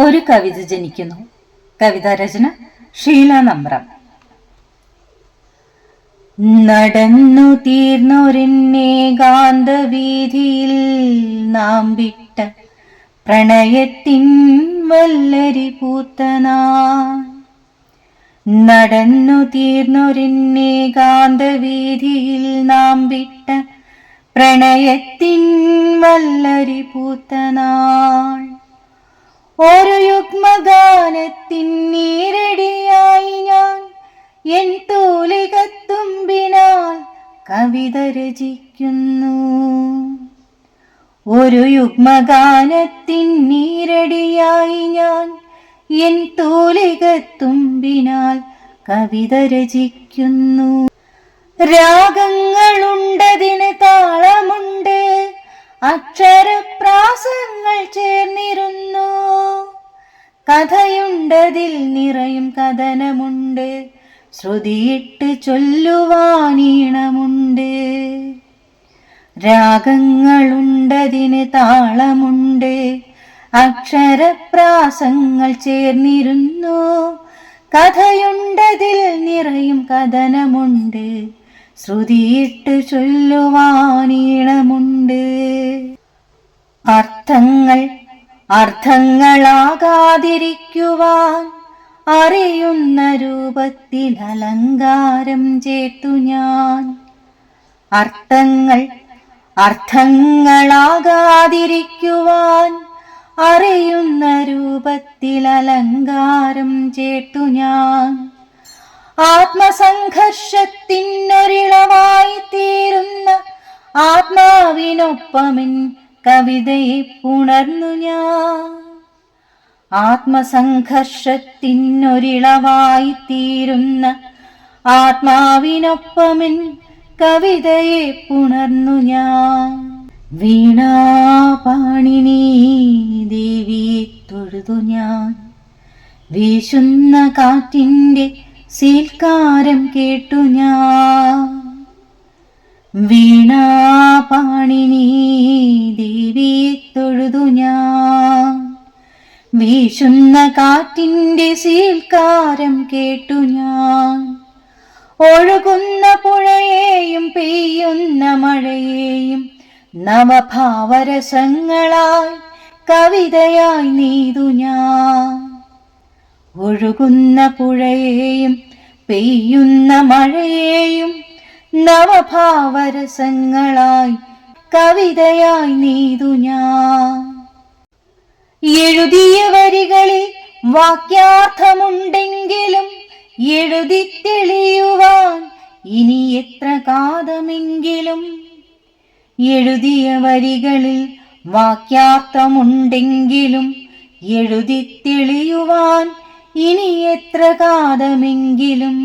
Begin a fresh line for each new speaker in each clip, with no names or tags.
ഒരു കവിത ജനിക്കുന്നു. കവിതാ രചന ഷീല നമ്രം. നടന്നു തീർന്നൊരിന്നെ വീതിയിൽ നാം വിട്ട പ്രണയത്തിൻ വല്ലരി പൂത്തനാ നടന്നു തീർന്നൊരിന്നെ വീതിയിൽ നാം വിട്ട പ്രണയത്തിൻ വല്ലരി പൂത്തനാൾ യുഗ്മഗാനത്തിൻ നീരടിയായി ഞാൻ എൻ തൂലികത്തുമ്പിനാൽ കവിത രചിക്കുന്നു. ഒരു യുഗ്മഗാനത്തിൻ നീരടിയായി ഞാൻ എൻ തൂലികത്തുമ്പിനാൽ കവിത രചിക്കുന്നു. രാഗങ്ങളുണ്ടതിന് താളമുണ്ട് അക്ഷരപ്രാസങ്ങൾ ചേർന്നിരുന്നു. കഥയുണ്ടതിൽ നിറയും കഥനമുണ്ട്. ശ്രുതിയിട്ട് ചൊല്ലുവാനീണമുണ്ട് രാഗങ്ങളുണ്ടതിന് താളമുണ്ട്. അക്ഷരപ്രാസങ്ങൾ ചേർന്നിരുന്നു. കഥയുണ്ടതിൽ നിറയും കഥനമുണ്ട്. ശ്രുതിയിട്ട് ചൊല്ലുവാനീണമുണ്ട് അർത്ഥങ്ങൾ അർത്ഥങ്ങളാകാതിരിക്കുവാൻ അറിയുന്ന രൂപത്തിൽ അലങ്കാരം ചേട്ടു ഞാൻ. അർത്ഥങ്ങൾ അർത്ഥങ്ങളാകാതിരിക്കുവാൻ അറിയുന്ന രൂപത്തിൽ അലങ്കാരം ചേട്ടു ഞാൻ. ആത്മസംഘർഷത്തിനൊരിളമായി തീരുന്ന ആത്മാവിനൊപ്പമിൻ കവിതയെ പുണർന്നു ഞാൻ. ആത്മസംഘർഷത്തിനൊരിളവായി തീരുന്ന ആത്മാവിനൊപ്പമിൻ കവിതയെ പുണർന്നു ഞാൻ. വീണാപാണിനി ദേവി തൊഴുതു ഞാൻ. വീശുന്ന കാറ്റിന്റെ സീൽക്കാരം കേട്ടു ഞാൻ. വീശുന്ന കാറ്റിന്റെ സീൽക്കാരം കേട്ടു ഞാൻ. ഒഴുകുന്ന പുഴയെയും പെയ്യുന്ന മഴയെയും നവഭാവരസങ്ങളായി കവിതയായി നീതു ഞാൻ. ഒഴുകുന്ന പുഴയെയും പെയ്യുന്ന മഴയെയും നവഭാവരസങ്ങളായി കവിതയായി നീതു ഞാൻ. എഴുതിയ വരികളിൽ വാക്യാർത്ഥമുണ്ടെങ്കിലും എഴുതി തെളിയുവാൻ ഇനി എത്ര കാതമെങ്കിലും. എഴുതിയ വരികളിൽ വാക്യാർത്ഥമുണ്ടെങ്കിലും എഴുതി തെളിയുവാൻ ഇനി എത്ര കാതമെങ്കിലും.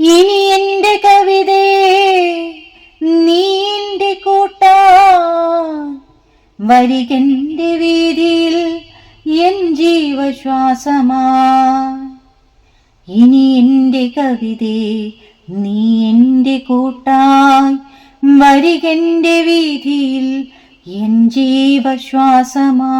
ഇനി എന്റെ കവിതയെ വരികന്റെ വീതിയിൽ എൻ ജീവശ്വാസമാ. ഇനി എന്റെ കവിതേ നീ എന്റെ കൂട്ടായി വരികന്റെ വീതിയിൽ എൻ ജീവശ്വാസമാ.